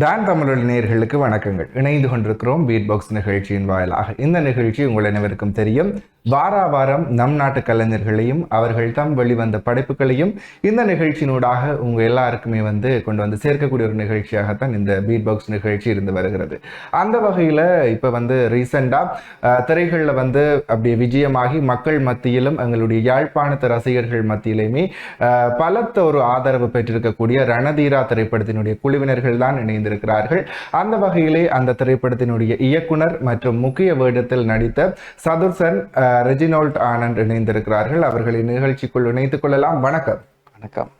Don Tamil நேர்களுக்கு வணக்கங்கள். இணைந்து கொண்டிருக்கிறோம் பீட் பாக்ஸ் நிகழ்ச்சியின் வாயிலாக. இந்த நிகழ்ச்சி உங்கள் அனைவருக்கும் தெரியும். வாரா வாரம் நம் நாட்டு கலைஞர்களையும் அவர்கள் தம் வெளிவந்த படைப்புகளையும் இந்த நிகழ்ச்சியினூடாக உங்க எல்லாருக்குமே வந்து கொண்டு வந்து சேர்க்கக்கூடிய ஒரு நிகழ்ச்சியாகத்தான் இந்த பீட் பாக்ஸ் நிகழ்ச்சி இருந்து வருகிறது. அந்த வகையில் இப்போ வந்து ரீசெண்டாக திரைகளில் வந்து அப்படியே விஜயமாகி மக்கள் மத்தியிலும் எங்களுடைய யாழ்ப்பாணத்து ரசிகர்கள் மத்தியிலுமே பலத்த ஒரு ஆதரவு பெற்றிருக்கக்கூடிய ரணதீரா திரைப்படத்தினுடைய குழுவினர்கள் தான் இணைந்து இணைந்திருக்கிறார்கள் அந்த வகையிலே அந்த திரைப்படத்தினுடைய இயக்குனர் மற்றும் முக்கிய வேடத்தில் நடித்த சதுர்சன் ரெஜினால்ட் ஆனந்த் இணைந்திருக்கிறார்கள். அவர்களை நிகழ்ச்சிக்குள் இணைத்துக் கொள்ளலாம். வணக்கம். வணக்கம்.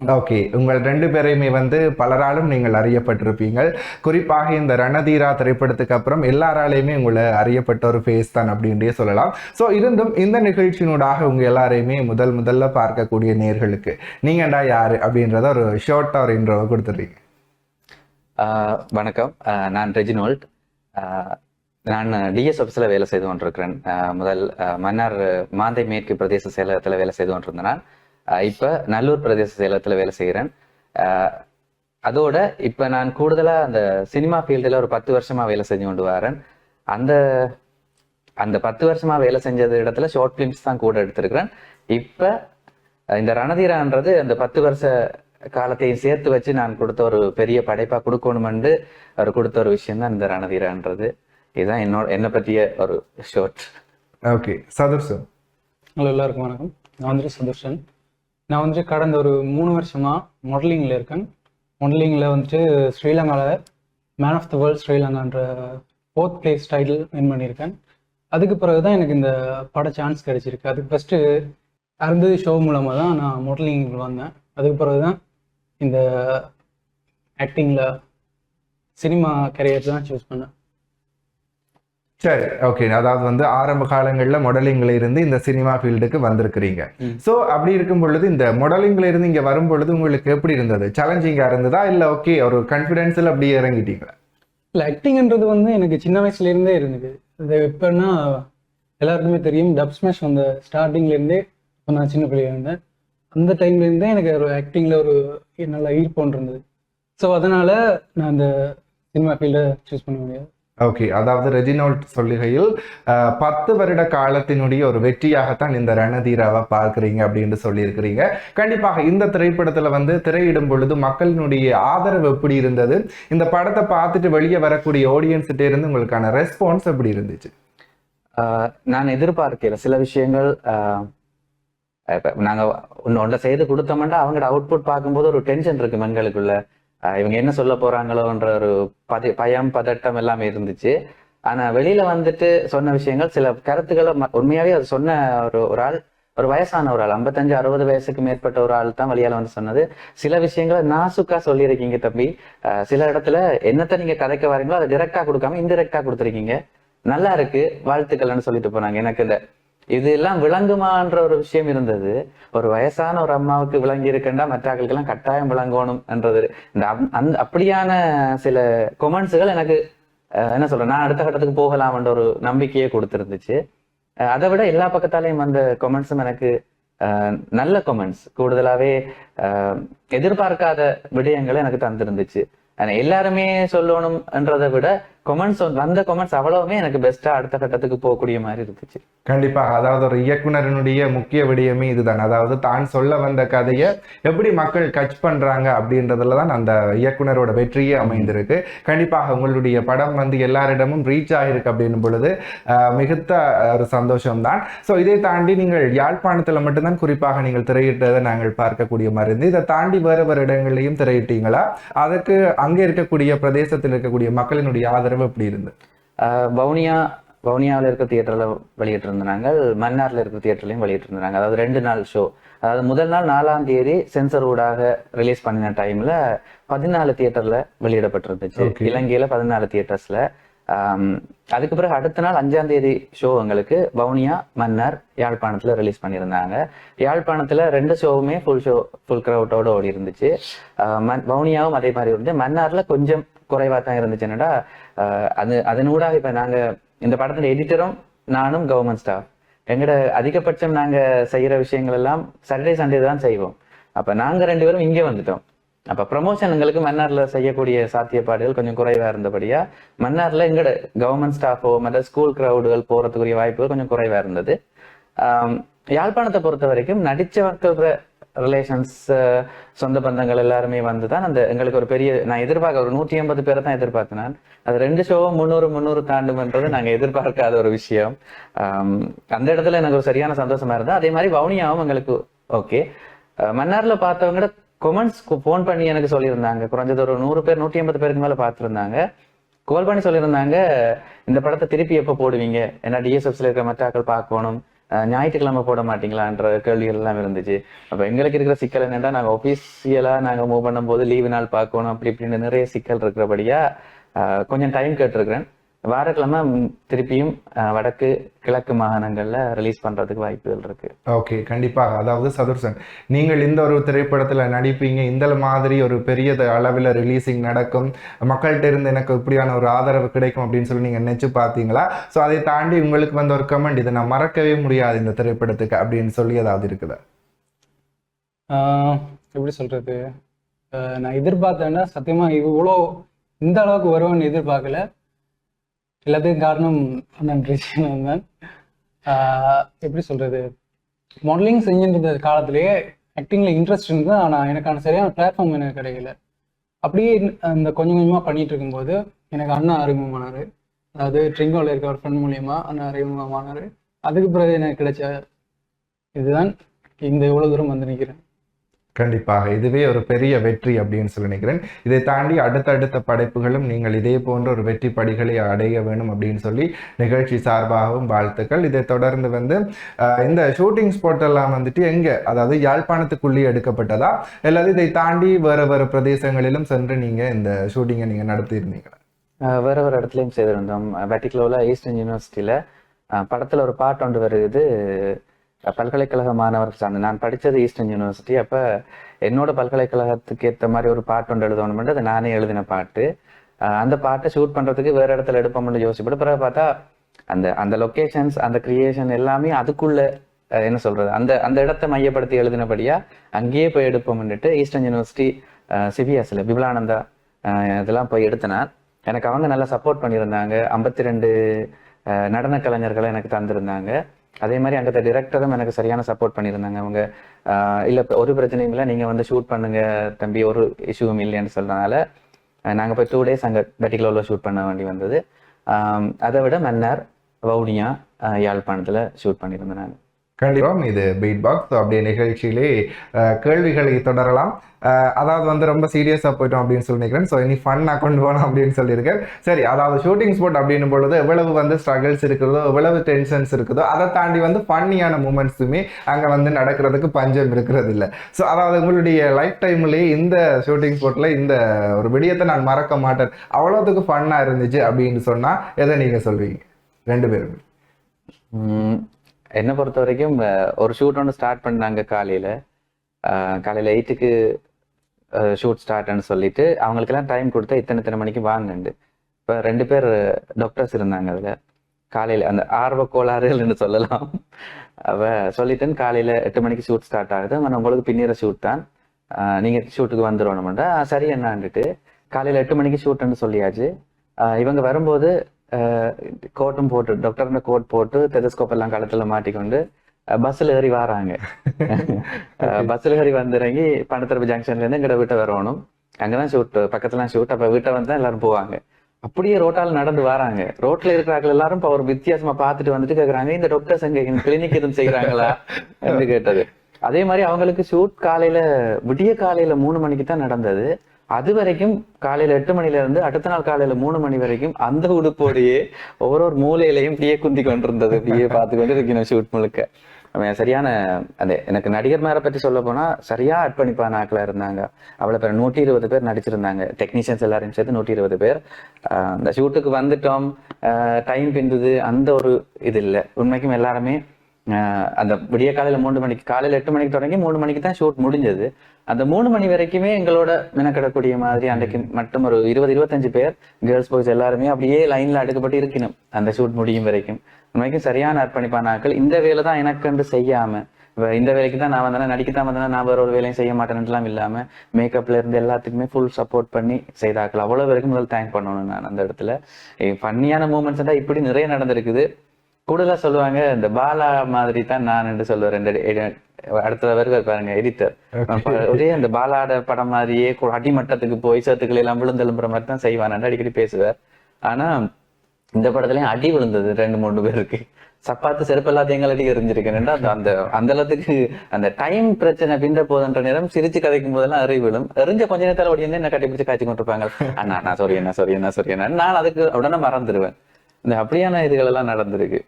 ஓகே உங்கள் ரெண்டு பேரையுமே வந்து பலராலும் நீங்கள் அறியப்பட்டிருப்பீங்கள். குறிப்பாக இந்த ரணதீரா திரைப்படத்துக்கு அப்புறம் எல்லாராலையுமே உங்களை அறியப்பட்ட ஒரு ஃபேஸ் தான் அப்படின்றே சொல்லலாம். ஸோ இருந்தும் இந்த நிகழ்ச்சியினூடாக உங்க எல்லாரையுமே முதல் முதல்ல பார்க்கக்கூடிய நேர்களுக்கு நீங்கடா யாரு அப்படின்றத ஒரு ஷார்ட்டா ஒரு இன்ட்ரோவை கொடுத்துறீங்க. ஆஹ் வணக்கம். நான் ரெஜினோல்ட். ஆஹ் நான் டிஎஸ் ஆஃபீஸில் வேலை செய்து கொண்டிருக்கிறேன். முதல் மன்னார் மாந்தை மேற்கு பிரதேச செயலகத்தில் வேலை செய்து கொண்டிருந்தேன் நான். இப்போ நல்லூர் பிரதேச செயலகத்தில் வேலை செய்கிறேன். ஆஹ் அதோட இப்ப நான் கூடுதலாக அந்த சினிமா ஃபீல்டில் ஒரு பத்து வருஷமா வேலை செஞ்சு கொண்டு வரேன். அந்த அந்த பத்து வருஷமா வேலை செஞ்சது இடத்துல ஷார்ட் ஃபிலிம்ஸ் தான் கூட எடுத்திருக்கிறேன். இப்போ இந்த ரணதீரான்றது அந்த பத்து வருஷ காலத்தையும் சேர்த்து வச்சு நான் கொடுத்த ஒரு பெரிய படைப்பா கொடுக்கணுமென்று அவர் கொடுத்த ஒரு விஷயம் தான் இந்த ரணதீரான்றது இதுதான் என்னோட என்னை பற்றிய ஒரு ஷார்ட் ஓகே சதுர்சன் ஹலோ எல்லாருக்கும் வணக்கம். நான் வந்துட்டு சுதர்ஷன் நான் வந்துட்டு கடந்த ஒரு மூணு வருஷமா மாடலிங்கில் இருக்கேன். மாடலிங்கில் வந்துட்டு ஸ்ரீலங்காவில் மேன் ஆஃப் த வேர்ல்ட் ஸ்ரீலங்கான்ற ஃபோர்த் பிளேஸ் டைட்டில் வின் பண்ணியிருக்கேன். அதுக்கு பிறகு தான் எனக்கு இந்த பட சான்ஸ் கிடைச்சிருக்கு. அதுக்கு ஃபஸ்ட்டு அருந்ததி ஷோ மூலமாக தான் நான் மாடலிங் வந்தேன். அதுக்கு பிறகு தான் இந்த ஆக்டிங்கில் சினிமா கரியர் தான் சூஸ் பண்ணேன். சரி ஓகே அதாவது வந்து ஆரம்ப காலங்களில் மாடலிங்ல இருந்து இந்த சினிமா ஃபீல்டுக்கு வந்திருக்கிறீங்க. ஸோ அப்படி இருக்கும் பொழுது இந்த மாடலிங்ல இருந்து இங்க வரும் பொழுது உங்களுக்கு எப்படி இருந்தது? சேலஞ்சிங்கா இருந்ததா? இல்ல ஓகே ஒரு கான்ஃபிடென்ஸ்ல அப்படியே இறங்கிட்டீங்களா? இல்லை ஆக்டிங்ன்றது வந்து எனக்கு சின்ன வயசுலேருந்தே இருந்தது. அது எப்போன்னா எல்லாருக்குமே தெரியும் டப் ஸ்மாஷ் அந்த ஸ்டார்டிங்லேருந்தே இப்போ நான் சின்ன பிள்ளையா இருந்தேன். அந்த டைம்லேருந்தே எனக்கு ஒரு ஆக்டிங்கில் ஒரு நல்ல ஈர்ப்போன் இருந்தது. ஸோ அதனால் நான் அந்த சினிமா ஃபீல்டை சூஸ் பண்ண முடியாது. ஓகே அதாவது ரெஜினால்ட் சொல்லுகையில் பத்து வருட காலத்தினுடைய ஒரு வெற்றியாகத்தான் இந்த ரணதீராவை பார்க்குறீங்க அப்படின்னு சொல்லியிருக்கிறீங்க. கண்டிப்பாக இந்த திரைப்படத்துல வந்து திரையிடும் பொழுது மக்களினுடைய ஆதரவு எப்படி இருந்தது? இந்த படத்தை பார்த்துட்டு வெளியே வரக்கூடிய ஆடியன்ஸ்கிட்ட இருந்து உங்களுக்கான ரெஸ்பான்ஸ் எப்படி இருந்துச்சு? நான் எதிர்பார்க்கல சில விஷயங்கள் இப்போ நாங்க ஒன்று ஒன்றை செய்து கொடுத்தோம்னா அவங்களோட அவுட்புட் பார்க்கும்போது ஒரு டென்ஷன் இருக்கு பெண்களுக்குள்ள இவங்க என்ன சொல்ல போறாங்களோன்ற ஒரு பதி பயம் பதட்டம் எல்லாமே இருந்துச்சு. ஆனா வெளியில வந்துட்டு சொன்ன விஷயங்கள் சில கருத்துக்களை உண்மையாவே அது சொன்ன ஒரு ஒரு ஆள் ஒரு வயசான ஒரு ஆள் ஐம்பத்தஞ்சு அறுபது வயசுக்கு மேற்பட்ட ஒரு ஆள் தான் வெளியால வந்து சொன்னது. சில விஷயங்களை நாசுக்கா சொல்லியிருக்கீங்க தம்பி. ஆஹ் சில இடத்துல என்னத்தை நீங்க கதைக்க வரீங்களோ அதை டிரெக்டா கொடுக்காம இன்டிரெக்டா கொடுத்துருக்கீங்க. நல்லா இருக்கு வாழ்த்துக்கள்னு சொல்லிட்டு போனாங்க. எனக்கு இந்த இது எல்லாம் விளங்குமான்ற ஒரு விஷயம் இருந்தது. ஒரு வயசான ஒரு அம்மாவுக்கு விளங்கி இருக்கண்டா மற்றாக்களுக்கெல்லாம் கட்டாயம் விளங்கணும் என்றது. இந்த அப்- அந்த அப்படியான சில கொமெண்ட்ஸுகள் எனக்கு என்ன சொல்றேன் நான் அடுத்த கட்டத்துக்கு போகலாம்ன்ற ஒரு நம்பிக்கையே கொடுத்துருந்துச்சு. அதை விட எல்லா பக்கத்தாலையும் வந்த கொமெண்ட்ஸும் எனக்கு நல்ல கொமெண்ட்ஸ் கூடுதலாவே எதிர்பார்க்காத விடயங்களை எனக்கு தந்திருந்துச்சு. ஆனா எல்லாருமே சொல்லணும்ன்றதை விட கொமெண்ட்ஸ் வந்த கொமெண்ட்ஸ் அவ்வளவுமே எனக்கு பெஸ்டா அடுத்த கட்டத்துக்கு போகக்கூடிய மாதிரி இருந்துச்சு. கண்டிப்பாக அதாவது ஒரு இயக்குனரினுடைய முக்கிய விடயமே இதுதான். அதாவது தான் சொல்ல வந்த கதையை எப்படி மக்கள் கச் பண்றாங்க அப்படின்றதுல தான் அந்த இயக்குனரோட வெற்றியே அமைந்திருக்கு. கண்டிப்பாக உங்களுடைய படம் வந்து எல்லாரிடமும் ரீச் ஆகிருக்கு அப்படின்னும் பொழுது மிகுத்த ஒரு சந்தோஷம்தான். ஸோ இதை தாண்டி நீங்கள் யாழ்ப்பாணத்தில் மட்டும்தான் குறிப்பாக நீங்கள் திரையிட்டதை நாங்கள் பார்க்கக்கூடிய மாதிரி இருந்து இதை தாண்டி வேறு வேறு இடங்கள்லையும் திரையிட்டீங்களா? அதுக்கு அங்கே இருக்கக்கூடிய பிரதேசத்தில் இருக்கக்கூடிய மக்களினுடைய ஆதரவு எப்படி இருந்தது ஆஹ் வவுனியா வவுனியாவில் இருக்க தியேட்டர்ல வெளியிட்டு இருந்தாங்க மன்னார்ல இருக்க தியேட்டர்லயும் வெளியிட்டு இருந்தாங்க அதாவது ரெண்டு நாள் ஷோ அதாவது முதல் நாள் நாலாம் தேதி சென்சர் ஊடாக ரிலீஸ் பண்ணின டைம்ல பதினாலு தியேட்டர்ல வெளியிடப்பட்டிருந்துச்சு. இலங்கையில பதினாலு தியேட்டர்ஸ்ல அதுக்கு பிறகு அடுத்த நாள் அஞ்சாம் தேதி ஷோ எங்களுக்கு வவுனியா மன்னார் யாழ்ப்பாணத்துல ரிலீஸ் பண்ணியிருந்தாங்க. யாழ்ப்பாணத்துல ரெண்டு ஷோவுமே ஃபுல் ஷோ ஃபுல் க்ரௌட்டோட ஓடி இருந்துச்சு வவுனியாவும் அதே மாதிரி இருந்துச்சு. மன்னார்ல கொஞ்சம் குறைவா தான் இருந்துச்சு. என்னடா அது அதனூடாக இப்ப நாங்க இந்த படத்துல எடிட்டரும் நானும் கவர்மெண்ட் ஸ்டாஃப் எங்கட அதிகபட்சம் நாங்க செய்யற விஷயங்கள் எல்லாம் சாட்டர்டே சண்டே தான் செய்வோம். அப்ப நாங்க ரெண்டு பேரும் இங்கே வந்துட்டோம். அப்ப ப்ரமோஷன் எங்களுக்கு மன்னார்ல செய்யக்கூடிய சாத்தியப்பாடுகள் கொஞ்சம் குறைவா இருந்தபடியா மன்னார்ல எங்கட கவர்மெண்ட் ஸ்டாஃபோ மற்ற ஸ்கூல் கிரௌடுகள் போறதுக்குரிய வாய்ப்புகள் கொஞ்சம் குறைவா இருந்தது. யாழ்ப்பாணத்தை பொறுத்த வரைக்கும் நடிச்சவர்கள் ரிலேஷன்ஸ் சொந்த பந்தங்கள் எல்லாருமே வந்து தான் அந்த எங்களுக்கு ஒரு பெரிய நான் எதிர்பார்க்க ஒரு நூற்றி ஐம்பது பேரை தான் எதிர்பார்த்தேன் நான். அது ரெண்டு ஷோவும் முந்நூறு முந்நூறு தாண்டுமன்றது நாங்கள் எதிர்பார்க்காத ஒரு விஷயம். அந்த இடத்துல எனக்கு ஒரு சரியான சந்தோஷமா இருந்தது. அதே மாதிரி வவுனியாவும் எங்களுக்கு ஓகே. மன்னார்ல பார்த்தவங்க கொமெண்ட்ஸ் ஃபோன் பண்ணி எனக்கு சொல்லியிருந்தாங்க. குறைஞ்சது ஒரு நூறு பேர் நூற்றி ஐம்பது பேருக்கு மேலே பார்த்துருந்தாங்க. கால் பண்ணி சொல்லியிருந்தாங்க இந்த படத்தை திருப்பி எப்போ போடுவீங்க? ஏன்னா டிஎஸ்எஃப்ஸில் இருக்கிற மற்ற ஆக்கள் பார்க்கணும். ஞாயிற்றுக்கிழமை போட மாட்டீங்களான்ற கேள்விகள் எல்லாம் இருந்துச்சு. அப்போ எங்களுக்கு இருக்கிற சிக்கல் என்னென்னா நாங்கள் ஒபிஷியலா நாங்கள் மூவ் பண்ணும்போது லீவு நாள் பார்க்கணும் அப்படி இப்படின்னு நிறைய சிக்கல் இருக்கிறபடியா கொஞ்சம் டைம் கேட்டிருக்கிறேன். வாரக்கிழமை திருப்பியும் வடக்கு கிழக்கு மாகாணங்கள்ல ரிலீஸ் பண்றதுக்கு வாய்ப்புகள் இருக்கு. ஓகே கண்டிப்பாக. அதாவது சதுர்சன் நீங்கள் இந்த ஒரு திரைப்படத்துல நடிப்பீங்க. இந்த மாதிரி ஒரு பெரிய அளவில் ரிலீசிங் நடக்கும். மக்கள்கிட்ட இருந்து எனக்கு இப்படியான ஒரு ஆதரவு கிடைக்கும் அப்படின்னு சொல்லி நீங்க நினைச்சு பார்த்தீங்களா? ஸோ அதை தாண்டி உங்களுக்கு வந்த ஒரு கமெண்ட் இதை நான் மறக்கவே முடியாது இந்த திரைப்படத்துக்கு அப்படின்னு சொல்லி ஏதாவது இருக்குதா? ஆஹ் எப்படி சொல்றது? ஆஹ் நான் எதிர்பார்த்தேன்னா சத்தியமா இவ்வளோ இந்த அளவுக்கு வருவேன்னு எதிர்பார்க்கல. எல்லாத்துக்கும் காரணம் அண்ணன் ரிஷினன் தான் எப்படி சொல்றது? மாடலிங் செஞ்சுட்டு காலத்திலேயே ஆக்டிங்கில் இன்ட்ரெஸ்ட் இருந்தது. ஆனால் எனக்கான சரியான பிளாட்ஃபார்ம் எனக்கு கிடைக்கல. அப்படியே அந்த கொஞ்சம் கொஞ்சமாக பண்ணிட்டு இருக்கும்போது எனக்கு அண்ணா அறிமுகமானார். அதாவது ட்ரிங்கோவில் இருக்க ஒரு ஃப்ரெண்ட் மூலியமாக அண்ணா அறிமுகமானார். அதுக்கு பிறகு எனக்கு கிடைச்ச இதுதான். இந்த இவ்வளோ தூரம் வந்து நிற்கிறேன் கண்டிப்பாக. இதுவே ஒரு பெரிய வெற்றி அப்படின்னு சொல்லி நினைக்கிறேன். இதை தாண்டி அடுத்தடுத்த படைப்புகளும் நீங்கள் இதே போன்ற ஒரு வெற்றி படிகளை அடைய வேணும் அப்படின்னு சொல்லி நிகழ்ச்சி சார்பாகவும் வாழ்த்துக்கள். இதை தொடர்ந்து வந்து இந்த ஷூட்டிங் ஸ்பாட் எல்லாம் வந்துட்டு எங்க அதாவது யாழ்ப்பாணத்துக்குள்ளேயே எடுக்கப்பட்டதா? அல்லது இதை தாண்டி வேற வேற பிரதேசங்களிலும் சென்று நீங்க இந்த ஷூட்டிங்கை நீங்க நடத்தியிருந்தீங்களா? வேறு வேற ஒரு இடத்துலையும் செய்திருந்தோம். வெட்டிக்லோவில் ஈஸ்டர்ன் யூனிவர்சிட்டியில் படத்தில் ஒரு பாட்டு ஒன்று வருது. பல்கலைக்கழக மாணவர்கள் சார்ந்து நான் படித்தது ஈஸ்டர்ன் யூனிவர்சிட்டி அப்போ என்னோட பல்கலைக்கழகத்துக்கு ஏற்ற மாதிரி ஒரு பாட்டு ஒன்று எழுதணும்ன்றது நானே எழுதின பாட்டு. அந்த பாட்டை ஷூட் பண்ணுறதுக்கு வேறு இடத்துல எடுப்போம்னு யோசிப்பட்டு பிறகு பார்த்தா அந்த அந்த லொக்கேஷன்ஸ் அந்த கிரியேஷன் எல்லாமே அதுக்குள்ள என்ன சொல்றது அந்த அந்த இடத்தை மையப்படுத்தி எழுதினபடியா அங்கேயே போய் எடுப்போம்னுட்டு ஈஸ்டர்ன் யூனிவர்சிட்டி சிபிஎஸ்ல பிபலானந்தா இதெல்லாம் போய் எடுத்தனார். எனக்கு அவங்க நல்லா சப்போர்ட் பண்ணியிருந்தாங்க. ஐம்பத்தி ரெண்டு நடன கலைஞர்களை எனக்கு தந்திருந்தாங்க. அதே மாதிரி அங்கே டிரெக்டரும் எனக்கு சரியான சப்போர்ட் பண்ணியிருந்தாங்க. அவங்க இல்லை ஒரு பிரச்சனையும் இல்லை. நீங்கள் வந்து ஷூட் பண்ணுங்க தம்பி ஒரு இஷ்யூவும் இல்லைன்னு சொல்றதுனால நாங்கள் போய் டூ டேஸ் அங்கே பெட்டிகுலரில் ஷூட் பண்ண வேண்டி வந்தது. அதை விட மன்னார் வவுனியா யாழ்ப்பாணத்தில் ஷூட் பண்ணியிருந்தேன் நான். கண்டிப்பாக இது பீட் பாக்ஸ் அப்படியே நிகழ்ச்சியிலே கேள்விகளை தொடரலாம். அதாவது வந்து ரொம்ப சீரியஸாக போயிட்டோம் அப்படின்னு சொல்லி நினைக்கிறேன். ஸோ இனி ஃபன்னாக கொண்டு போகணும் அப்படின்னு சொல்லியிருக்கேன். சரி அதாவது ஷூட்டிங் ஸ்பாட் அப்படின்னும் பொழுது எவ்வளவு வந்து ஸ்ட்ரகிள்ஸ் இருக்குதோ எவ்வளவு டென்ஷன்ஸ் இருக்குதோ அதை தாண்டி வந்து ஃபன்னியான மூமெண்ட்ஸுமே அங்கே வந்து நடக்கிறதுக்கு பஞ்சம் இருக்கிறது இல்லை ஸோ அதாவது உங்களுடைய லைஃப் டைம்லேயே இந்த ஷூட்டிங் ஸ்பாட்டில் இந்த ஒரு விடயத்தை நான் மறக்க மாட்டேன். அவ்வளோத்துக்கு ஃபன்னாக இருந்துச்சு அப்படின்னு சொன்னால் எதை நீங்கள் சொல்வீங்க ரெண்டு பேரும். என்னை பொறுத்த வரைக்கும் ஒரு ஷூட் ஒன்று ஸ்டார்ட் பண்ணாங்க காலையில். காலையில் எயிட்டுக்கு ஷூட் ஸ்டார்ட்னு சொல்லிட்டு அவங்களுக்கெல்லாம் டைம் கொடுத்தா இத்தனை இத்தனை மணிக்கு வாங்கண்டு இப்போ ரெண்டு பேர் டாக்டர்ஸ் இருந்தாங்க அதில். காலையில் அந்த ஆர்வ கோளாறுகள்னு சொல்லலாம். அவ சொல்லிட்டேன்னு காலையில் எட்டு மணிக்கு ஷூட் ஸ்டார்ட் ஆகுது. ஆனால் உங்களுக்கு பின்னிற ஷூட் தான். நீங்கள் நீங்க ஷூட்டுக்கு வந்துடணும்டா சரி என்னான்ட்டு காலையில் எட்டு மணிக்கு ஷூட்டுன்னு சொல்லியாச்சு. இவங்க வரும்போது கோட்டும் போட்டு டாக்டர்னு கோட் போட்டு டெலஸ்கோப் எல்லாம் கழுத்துல மாட்டிக்கொண்டு பஸ்ஸில் ஏறி வராங்க. பஸ்ஸில் ஏறி வந்துறங்கி பணத்தரப்பு ஜங்ஷன்ல இருந்து எங்கட வீட்டை வரணும். அங்கதான் ஷூட் பக்கத்துல ஷூட் அப்ப வீட்டை வந்து எல்லாரும் போவாங்க. அப்படியே ரோட்டால நடந்து வராங்க. ரோட்ல இருக்கிறாங்க எல்லாரும் இப்ப ஒரு வித்தியாசமா பார்த்துட்டு வந்துட்டு கேக்குறாங்க இந்த டாக்டர்ஸ் எங்க கிளினிக் எதுவும் செய்யறாங்களா என்று கேட்டது. அதே மாதிரி அவங்களுக்கு ஷூட் காலையில விடிய காலையில மூணு மணிக்கு தான் நடந்தது. அது வரைக்கும் காலையில எட்டு மணில இருந்து அடுத்த நாள் காலையில மூணு மணி வரைக்கும் அந்த உடுப்போடையே ஒவ்வொரு ஒரு மூலையிலையும் இப்படியே குந்தி கொண்டிருந்தது. இப்படியே பார்த்து கொண்டு இருக்கணும் ஷூட் முழுக்க. அவன் சரியான அதே எனக்கு நடிகர் மேல பற்றி சொல்ல போனா சரியா அர்ப்பணிப்பான ஆட்களா இருந்தாங்க. அவ்வளவு பேர் நூற்றி இருபது பேர் நடிச்சிருந்தாங்க. டெக்னீஷியன்ஸ் எல்லாரையும் சேர்த்து நூற்றி இருபது பேர். அந்த ஷூட்டுக்கு வந்துட்டோம். டைம் பிந்துது. அந்த ஒரு இது இல்லை. உண்மைக்கும் எல்லாருமே அந்த விடிய காலையில் மூணு மணிக்கு காலையில் எட்டு மணிக்கு தொடங்கி மூணு மணிக்கு தான் ஷூட் முடிஞ்சது. அந்த மூணு மணி வரைக்குமே எங்களோட மெனக்கிடக்கூடிய மாதிரி அன்றைக்கு மட்டும் ஒரு இருபது இருபத்தஞ்சு பேர் கேர்ள்ஸ் பாய்ஸ் எல்லாருமே அப்படியே லைனில் அடுக்கப்பட்டு இருக்கணும் அந்த ஷூட் முடியும் வரைக்கும். உண்மைக்கும் சரியான அர்ப்பணிப்பான ஆட்கள் இந்த வேலை தான் எனக்கென்று செய்யாமல் இப்ப இந்த வேலைக்கு தான் நான் வந்தேன்னா நடிக்க தான் வந்தேன்னா நான் வேற ஒரு வேலையும் செய்ய மாட்டேன்லாம் இல்லாமல் மேக்கப்ல இருந்து எல்லாத்துக்குமே ஃபுல் சப்போர்ட் பண்ணி செய்தாக்கள். அவ்வளோ வரைக்கும் முதல்ல தேங்க் பண்ணணும் நான் அந்த இடத்துல. ஃபன்னியான மூமெண்ட்ஸ் தான் இப்படி நிறைய நடந்திருக்குது. கூடுதலா சொல்லுவாங்க இந்த பாலா மாதிரி தான் நான் என்று சொல்லுவேன் இந்த அடுத்த வருவார் பாருங்க எடிட்டர் ஒரே அந்த பாலாட படம் மாதிரியே அடிமட்டத்துக்கு போய் சத்துக்கள் எல்லாம் விழுந்தெலும்புற மாதிரி தான் செய்வான் அடிக்கடி பேசுவார். ஆனா இந்த படத்துலயும் அடி விழுந்தது ரெண்டு மூணு பேருக்கு. சப்பாத்து செருப்பு எல்லாத்தையும் எங்களை எரிஞ்சிருக்கேன் அந்த அந்த அந்த அளவுக்கு அந்த டைம் பிரச்சனை பின்ற போதுன்ற நேரம் சிரிச்சு கதைக்கும் போதெல்லாம் அறி விழும். எரிஞ்ச கொஞ்ச நேரத்தில் ஓடி என்ன கட்டி பிடிச்சு காய்ச்சி கொண்டிருப்பாங்க. அண்ணா நான் சாரி என்ன சாரி என்ன சாரி என்ன நான் அதுக்கு உடனே மறந்துடுவேன் இந்த அப்படியான இதுகள் எல்லாம் நடந்திருக்கு.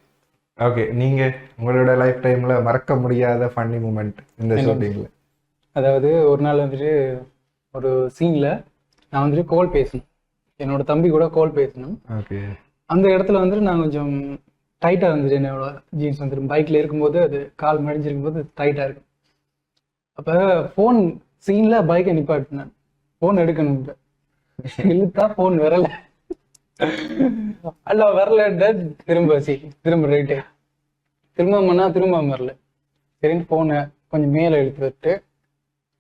ஓகே நீங்க உங்களோட லைஃப் டைம்ல மறக்க முடியாத ஃபன்னி மூமெண்ட் இந்த ஷூட்டிங்ல அதாவது ஒரு நாள் வந்துட்டு ஒரு சீன்ல நான் வந்துட்டு கால் பேசணும். என்னோட தம்பி கூட கால் பேசணும். ஓகே அந்த இடத்துல வந்துட்டு நான் கொஞ்சம் டைட்டாக இருந்துச்சு என்னோட ஜீன்ஸ் வந்துட்டு பைக்ல இருக்கும்போது அது கால் மடிஞ்சிருக்கும் போது டைட்டாக இருக்கும். அப்போ ஃபோன் சீனில் பைக்கை நிப்பாட்டினேன். ஃபோன் எடுக்கணும் இழுத்தா ஃபோன் வரல. அல்ல வரல திரும்ப சி திரும்ப ரைட்டு திரும்ப பண்ணா திரும்ப வரல. சரின்னு ஃபோனை கொஞ்சம் மேலே இழுத்து விட்டு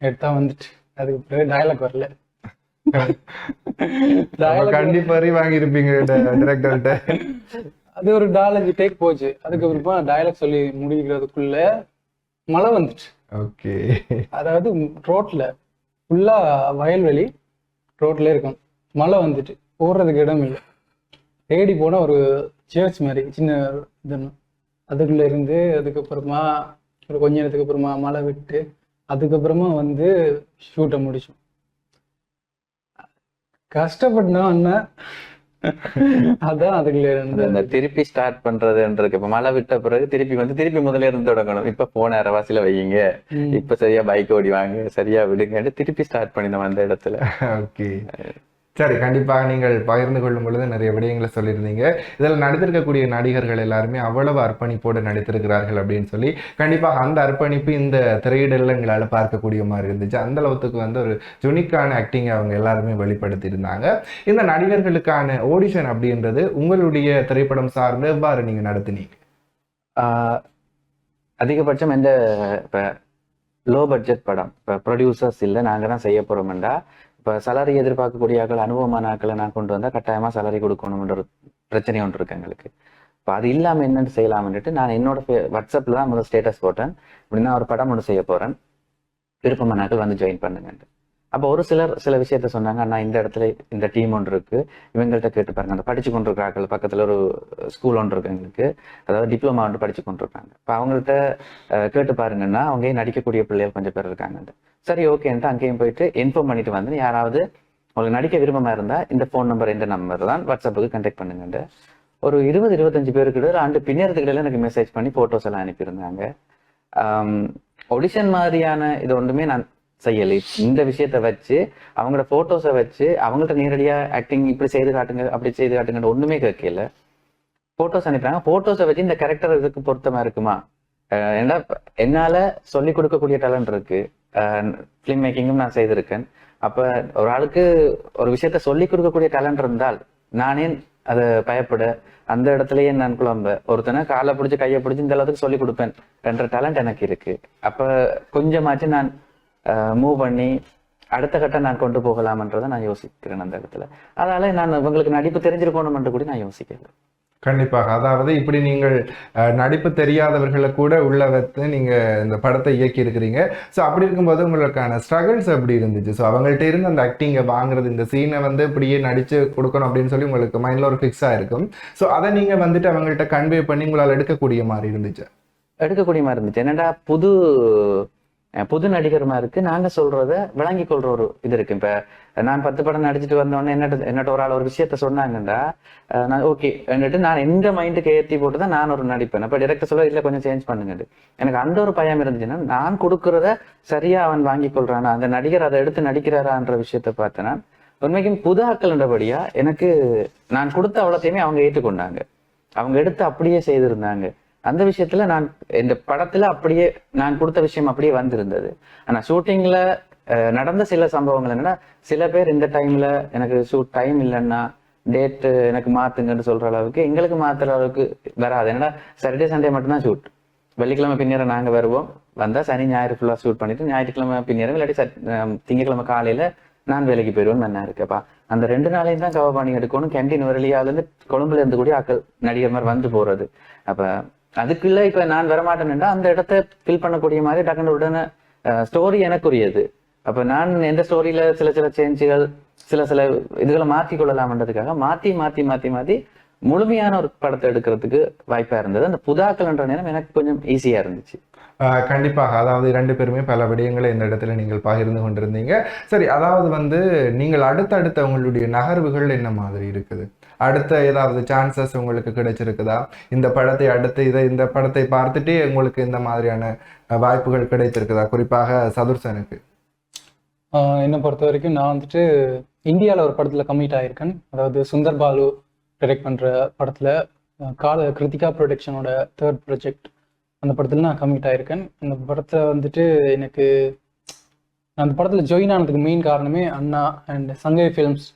எடுத்தா வந்துட்டு. அதுக்கு பிறகு டயலாக் வரல. கண்டிப்பா அறி வாங்கியிருப்பீங்க டிரெக்டர்கிட்ட அது ஒரு நாலஞ்சு டேக் போச்சு. அதுக்கப்புறமா டயலாக் சொல்லி முடிக்கிறதுக்குள்ள மழை வந்துச்சு. ஓகே. அதாவது ரோட்ல ஃபுல்லா வயல்வெளி ரோட்ல இருக்கும். மழை வந்துட்டு. போடுறதுக்கு இடம் இல்லை. தேடி போன ஒரு சர்ச் மாதிரி சின்ன இது. அதுக்குள்ள இருந்து அதுக்கப்புறமா ஒரு கொஞ்ச நேரத்துக்கு அப்புறமா மழை விட்டு அதுக்கப்புறமா வந்து ஷூட்டை முடிச்சோம். கஷ்டப்பட்டா அண்ணா அதான் அதுக்குள்ள அந்த இருந்து திருப்பி ஸ்டார்ட் பண்றதுன்றது இப்ப மழை விட்ட பிறகு திருப்பி வந்து திருப்பி முதல்ல இருந்து தொடங்கணும். இப்ப போன அரவாசில வையுங்க. இப்ப சரியா பைக் ஓடி வாங்க சரியா விடுங்கன்னு திருப்பி ஸ்டார்ட் பண்ணினோம் அந்த இடத்துல. ஓகே சரி கண்டிப்பாக நீங்கள் பகிர்ந்து கொள்ளும் பொழுது நிறைய விடயங்களை சொல்லியிருந்தீங்க. இதில் நடித்திருக்கக்கூடிய நடிகர்கள் எல்லாருமே அவ்வளவு அர்ப்பணிப்போடு நடித்திருக்கிறார்கள் அப்படின்னு சொல்லி கண்டிப்பாக அந்த அர்ப்பணிப்பு இந்த திரையிடலில் எங்களால் பார்க்கக்கூடிய மாதிரி இருந்துச்சு. அந்த அளவுக்கு வந்து ஒரு யுனிக்கான ஆக்டிங் அவங்க எல்லாருமே வெளிப்படுத்தியிருந்தாங்க. இந்த நடிகர்களுக்கான ஆடிஷன் அப்படின்றது உங்களுடைய திரைப்படம் சார்ந்து எவ்வாறு நீங்கள் நடத்தினீங்க? ஆஹ் அதிகபட்சம் எந்த இப்ப லோ பட்ஜெட் படம் இப்ப ப்ரொடியூசர்ஸ் இல்லை நாங்கள் தான் செய்ய போகிறோம்டா இப்போ சலரி எதிர்பார்க்கக்கூடிய ஆக்கள் அனுபவமான ஆக்களை நான் கொண்டு வந்தால் கட்டாயமாக சலரி கொடுக்கணும்ன்ற பிரச்சனை ஒன்று இருக்கு எங்களுக்கு. இப்போ அது இல்லாமல் என்னென்னு செய்யலாம்னுட்டு நான் என்னோட ஃபே- தான் முதல் ஸ்டேட்டஸ் போட்டேன். இப்படின்னா ஒரு படம் ஒன்று செய்ய போகிறேன் விருப்பமான ஆட்கள் வந்து ஜாயின் பண்ணுங்கன்ட்டு. அப்போ ஒரு சிலர் சில விஷயத்த சொன்னாங்க அண்ணா இந்த இடத்துல இந்த டீம் ஒன்று இருக்கு. இவங்கள்ட்ட கேட்டு பாருங்க. அந்த படிச்சு கொண்டிருக்கிறார்கள் பக்கத்தில் ஒரு ஸ்கூல் ஒன்று இருக்கு எங்களுக்கு. அதாவது டிப்ளமா ஒன்று படிச்சு கொண்டிருக்காங்க. இப்போ அவங்கள்ட்ட கேட்டு பாருங்கன்னா அவங்க நடிக்கக்கூடிய பிள்ளைகள் கொஞ்சம் பேர் இருக்காங்க சரி ஓகேன்ட்டு அங்கேயும் போயிட்டு இன்ஃபார்ம் பண்ணிட்டு வந்து யாராவது உங்களுக்கு நடிக்க விருப்பமா இருந்தா இந்த ஃபோன் நம்பர் இந்த நம்பர் தான் வாட்ஸ்அப்புக்கு கண்டெக்ட் பண்ணுங்கன்ட்டு. ஒரு இருபது இருபத்தஞ்சு பேருக்கு ஆண்டு பின்னேறதுக்கிடையில எனக்கு மெசேஜ் பண்ணி போட்டோஸ் எல்லாம் அனுப்பியிருந்தாங்க. ஒடிஷன் மாதிரியான இது ஒன்றுமே நான் செய்யலை இந்த விஷயத்த வச்சு அவங்களோட போட்டோஸை வச்சு அவங்கள்ட்ட நேரடியா ஆக்டிங் இப்படி செய்து காட்டுங்க அப்படி செய்து காட்டுங்கன்னு ஒண்ணுமே கேட்கல. போட்டோஸ் அனுப்புறாங்க போட்டோஸை வச்சு இந்த கேரக்டர் இதுக்கு பொருத்தமா இருக்குமா? ஏன்னா என்னால சொல்லி கொடுக்கக்கூடிய டேலண்ட் இருக்கு. ஃபிலிம் மேக்கிங்கும் நான் செய்திருக்கேன். அப்ப ஒரு ஆளுக்கு ஒரு விஷயத்த சொல்லி கொடுக்கக்கூடிய டேலண்ட் இருந்தால் நானே அதை பயப்பட அந்த இடத்துலயே நான் குழம்ப ஒருத்தனை காலை பிடிச்சி கையை பிடிச்சி இந்த அளவுக்கு சொல்லி கொடுப்பேன் என்ற டேலண்ட் எனக்கு இருக்கு. அப்ப கொஞ்சமாச்சும் நான் மூவ் பண்ணி அடுத்த கட்டம் நான் கொண்டு போகலாம்ன்றதை நான் யோசிக்கிறேன் அந்த இடத்துல. அதனால நான் உங்களுக்கு நடிப்பு தெரிஞ்சிருக்கணும்ன்ற கூட நான் யோசிக்கிறேன் கண்டிப்பாக. அதாவது இப்படி நீங்கள் நடிப்பு தெரியாதவர்களை கூட உள்ள வைத்து நீங்க இந்த படத்தை இயக்கி இருக்கிறீங்க ஸோ அப்படி இருக்கும்போது உங்களுக்கான ஸ்ட்ரகிள்ஸ் எப்படி இருந்துச்சு? ஸோ அவங்கள்ட்ட இருந்து அந்த ஆக்டிங்கை வாங்குறது இந்த சீனை வந்து இப்படியே நடிச்சு கொடுக்கணும் அப்படின்னு சொல்லி உங்களுக்கு மைண்ட்ல ஒரு ஃபிக்ஸ் ஆயிருக்கும் ஸோ அதை நீங்க வந்துட்டு அவங்கள்ட்ட கன்வே பண்ணி உங்களால் எடுக்கக்கூடிய மாதிரி இருந்துச்சு? எடுக்கக்கூடிய மாதிரி இருந்துச்சு. என்னடா புது புது நடிகருமா இருக்கு. நாங்க சொல்றத விளங்கி கொள்ற ஒரு இது இருக்கு. இப்ப நான் பத்து படம் நடிச்சுட்டு வந்தோடனே என்னட்ட என்னட்ட ஒரு ஆள் ஒரு விஷயத்த சொன்னாங்கடா நான் ஓகே என்னட்டு நான் எந்த மைண்டுக்கு ஏற்றி போட்டு தான் நான் ஒரு நடிப்பேன். அப்ப டேரக்டர் சொல்ல இல்ல கொஞ்சம் சேஞ்ச் பண்ணுங்க எனக்கு அந்த ஒரு பயம் இருந்துச்சுன்னா நான் கொடுக்கறத சரியா அவன் வாங்கி கொள்றானா அந்த நடிகர் அதை எடுத்து நடிக்கிறாரான்ற விஷயத்த பார்த்தேன்னா உண்மைக்கும் புது ஆக்கள்ன்றபடியா எனக்கு நான் கொடுத்த அவ்வளோத்தையுமே அவங்க ஏற்றுக்கொண்டாங்க. அவங்க எடுத்து அப்படியே செய்திருந்தாங்க. அந்த விஷயத்துல நான் இந்த படத்துல அப்படியே நான் கொடுத்த விஷயம் அப்படியே வந்திருந்தது. ஆனா ஷூட்டிங்ல நடந்த சில சம்பவங்கள் என்னன்னா சில பேர் இந்த டைம்ல எனக்கு ஷூட் டைம் இல்லைன்னா டேட் எனக்கு மாத்துங்கன்னு சொல்ற அளவுக்கு எங்களுக்கு மாத்துற அளவுக்கு வராது. என்னடா சாட்டர்டே சண்டே மட்டும்தான் ஷூட் வெள்ளிக்கிழமை பின்னேற நாங்க வருவோம். வந்தா சனி ஞாயிறு ஃபுல்லா ஷூட் பண்ணிட்டு ஞாயிற்றுக்கிழமை பின்னேரம் இல்லாட்டி திங்கக்கிழமை காலையில நான் வேலைக்கு போயிடுவேன் மன்னா இருக்கப்பா. அந்த ரெண்டு நாளையும் தான் கவர் பண்ணி எடுக்கணும். கேன்டீன் வரலியால இருந்து கொழும்புல இருந்து கூட ஆக்கள் நடிகர் மாதிரி வந்து போறது. அப்ப அதுக்குள்ள இப்ப நான் வரமாட்டேன்னுட்டா அந்த இடத்த ஃபில் பண்ணக்கூடிய மாதிரி டக்குனு உடனே ஸ்டோரி எனக்குரியது. அப்ப நான் எந்த ஸ்டோரியில சில சில சேஞ்சுகள் சில சில இதுகளை மாத்தி கொள்ளலாம்ன்றதுக்காக மாத்தி மாத்தி மாத்தி மாத்தி முழுமையான ஒரு படத்தை எடுக்கிறதுக்கு வாய்ப்பா இருந்தது. அந்த புதாக்கள்ன்ற நேரம் எனக்கு கொஞ்சம் ஈஸியா இருந்துச்சு. ஆஹ் கண்டிப்பாக. அதாவது இரண்டு பேருமே பல விடயங்களை இந்த இடத்துல நீங்கள் பகிர்ந்து கொண்டிருந்தீங்க. சரி அதாவது வந்து நீங்கள் அடுத்தடுத்த உங்களுடைய நகர்வுகள் என்ன மாதிரி இருக்குது? அடுத்த ஏதாவது சான்சஸ் உங்களுக்கு கிடைச்சிருக்குதா? இந்த படத்தை அடுத்து இதை இந்த படத்தை பார்த்துட்டே உங்களுக்கு இந்த மாதிரியான வாய்ப்புகள் கிடைத்திருக்குதா? குறிப்பாக சதுர்சனுக்கு. என்னை பொறுத்த வரைக்கும் நான் வந்துட்டு இந்தியாவில் ஒரு படத்தில் கம்மிட் ஆகியிருக்கேன் அதாவது சுந்தர் பாலு டைரக்ட் பண்ணுற படத்தில் கால கிருத்திகா ப்ரொடக்ஷனோட தேர்ட் ப்ராஜெக்ட் அந்த படத்தில் நான் கம்மிட் ஆகியிருக்கேன் அந்த படத்தில் வந்துட்டு எனக்கு நான் அந்த படத்தில் ஜாயின் ஆனதுக்கு மெயின் காரணமே அண்ணா அண்ட் சங்கை ஃபிலிம்ஸ்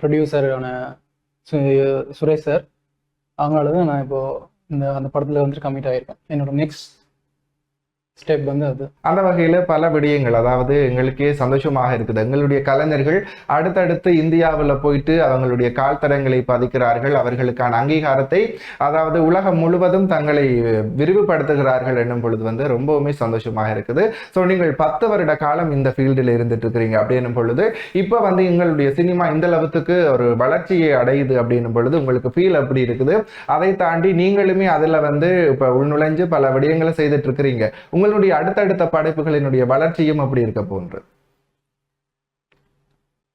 ப்ரொடியூசரான சுரேஷ் சார் அவங்களால தான் நான் இப்போது இந்த அந்த படத்தில் வந்துட்டு கம்மிட் ஆகியிருக்கேன் என்னோட நெக்ஸ்ட் ஸ்டெப் வந்து அது. அந்த வகையில் பல விடயங்கள் அதாவது எங்களுக்கே சந்தோஷமாக இருக்குது. எங்களுடைய கலைஞர்கள் அடுத்தடுத்து இந்தியாவில் போயிட்டு அவங்களுடைய கால்தடங்களை பதிக்கிறார்கள் அவர்களுக்கான அங்கீகாரத்தை அதாவது உலகம் முழுவதும் தங்களை விரிவுபடுத்துகிறார்கள் என்னும் பொழுது வந்து ரொம்பவுமே சந்தோஷமாக இருக்குது. ஸோ நீங்கள் பத்து வருட காலம் இந்த ஃபீல்டில் இருந்துட்டு இருக்கிறீங்க அப்படின்னும் பொழுது இப்போ வந்து எங்களுடைய சினிமா இந்த அளவுக்கு ஒரு வளர்ச்சியை அடையுது அப்படின்னும் பொழுது உங்களுக்கு ஃபீல் அப்படி இருக்குது. அதை தாண்டி நீங்களுமே அதில் வந்து இப்போ உள்நுழைஞ்சு பல விடயங்களை செய்துட்டு இருக்கிறீங்க. உங்களுடைய அடுத்தடுத்த படைப்புகளினுடைய வளர்ச்சியும் அப்படி இருக்க போன்று.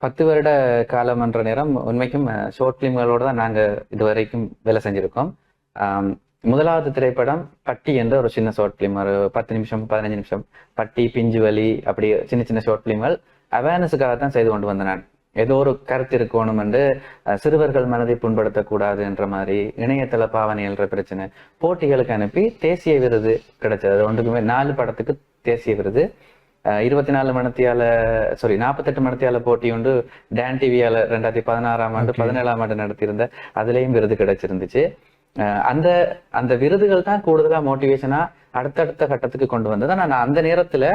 பத்து வருட காலம் என்ற நேரம் உண்மைக்கும் ஷோர்ட் ஃபிலிம்களோட தான் நாங்க இதுவரைக்கும் வேலை செஞ்சிருக்கோம். முதலாவது திரைப்படம் பட்டி என்ற ஒரு சின்ன ஷார்ட் ஃபிலிம் ஒரு பத்து நிமிஷம் பதினஞ்சு நிமிஷம். பட்டி பிஞ்சு வலி அப்படி சின்ன சின்ன ஷார்ட் ஃபிலிம்கள் அவேர்னஸுக்காக தான் செய்து கொண்டு வந்தேன் நான். ஏதோ ஒரு கருத்து இருக்கணும் என்று சிறுவர்கள் மனதை புண்படுத்தக்கூடாது என்ற மாதிரி இணையதள பாவனை என்ற பிரச்சனை போட்டிகளுக்கு அனுப்பி தேசிய விருது கிடைச்சது. அது ஒன்றுக்குமே நாலு படத்துக்கு தேசிய விருது. இருபத்தி நாலு மணத்தியால சாரி நாற்பத்தெட்டு மணத்தியால போட்டி உண்டு டான் டிவியால ரெண்டாயிரத்தி பதினாறாம் ஆண்டு. பதினேழாம் ஆண்டு நடத்தியிருந்த அதுலயும் விருது கிடைச்சிருந்துச்சு. அந்த அந்த விருதுகள் தான் கூடுதலா மோட்டிவேஷனா அடுத்தடுத்த கட்டத்துக்கு கொண்டு வந்தது நான் அந்த நேரத்துல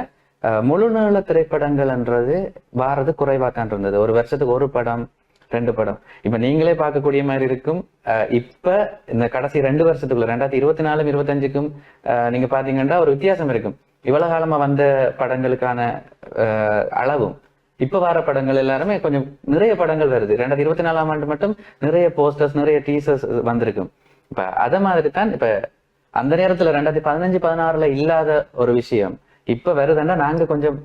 முழு நீள திரைப்படங்கள்ன்றது வாரது குறைவா இருந்தது. ஒரு வருஷத்துக்கு ஒரு படம் ரெண்டு படம். இப்ப நீங்களே பார்க்கக்கூடிய மாதிரி இருக்கும். அஹ், இப்ப இந்த கடைசி ரெண்டு வருஷத்துக்குள்ள ரெண்டாயிரத்தி இருபத்தி நாலும் இருபத்தஞ்சுக்கும் அஹ், நீங்க பாத்தீங்கன்னா ஒரு வித்தியாசம் இருக்கும். இவ்வளவு காலமா வந்த படங்களுக்கான அஹ், அளவும். இப்ப வர படங்கள் எல்லாருமே கொஞ்சம் நிறைய படங்கள் வருது. ரெண்டாயிரத்தி இருபத்தி நாலாம் ஆண்டு மட்டும் நிறைய போஸ்டர்ஸ் நிறைய டீசர்ஸ் வந்திருக்கும். இப்ப அத மாதிரி தான் இப்ப அந்த நேரத்துல ரெண்டாயிரத்தி பதினஞ்சு பதினாறுல இல்லாத ஒரு விஷயம். இப்ப வருதுன்னா நாங்க கொஞ்சம்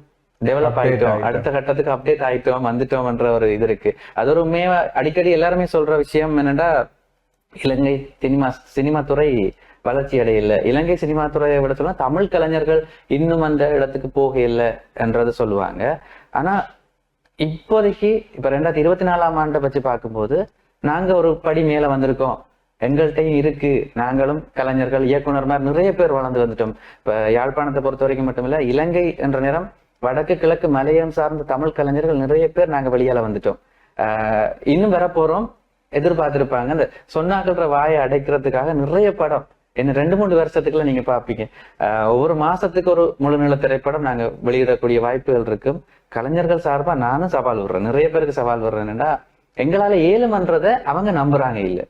டெவலப் ஆயிட்டோம். அடுத்த கட்டத்துக்கு அப்டேட் ஆயிட்டோம் வந்துட்டோம்ன்ற ஒரு இது இருக்கு. அது ஒரு உண்மையா அடிக்கடி எல்லாருமே சொல்ற விஷயம் என்னன்னா இலங்கை சினிமா சினிமா துறை வளர்ச்சி அடையல. இலங்கை சினிமா துறையை விட சொல்ல தமிழ் கலைஞர்கள் இன்னும் அந்த இடத்துக்கு போக இல்லை என்றது சொல்லுவாங்க. ஆனா இப்போதைக்கு இப்ப ரெண்டாயிரத்தி இருபத்தி நாலாம் ஆண்டை வச்சு பார்க்கும்போது நாங்க ஒரு படி மேல வந்திருக்கோம். எங்கள்கிட்டயும் இருக்கு. நாங்களும் கலைஞர்கள் இயக்குனர் மாதிரி நிறைய பேர் வளர்ந்து வந்துட்டோம். இப்ப யாழ்ப்பாணத்தை பொறுத்த வரைக்கும் மட்டுமில்ல இலங்கை என்ற நேரம் வடக்கு கிழக்கு மலையம் சார்ந்த தமிழ் கலைஞர்கள் நிறைய பேர் நாங்க வெளியால வந்துட்டோம். ஆஹ் இன்னும் வரப்போறோம். எதிர்பார்த்திருப்பாங்க. அந்த சொன்னாக்கள்ற வாயை அடைக்கிறதுக்காக நிறைய படம். என்ன ரெண்டு மூணு வருஷத்துக்குள்ள நீங்க பாப்பீங்க ஒவ்வொரு மாசத்துக்கு ஒரு முழுநில திரைப்படம் நாங்க வெளியிடக்கூடிய வாய்ப்புகள் இருக்கும் கலைஞர்கள் சார்பா நானும் சவால் விடுறேன். நிறைய பேருக்கு சவால் விடுறேன். என்னன்னா எங்களால ஏழுமன்றதை அவங்க நம்புறாங்க இல்லை.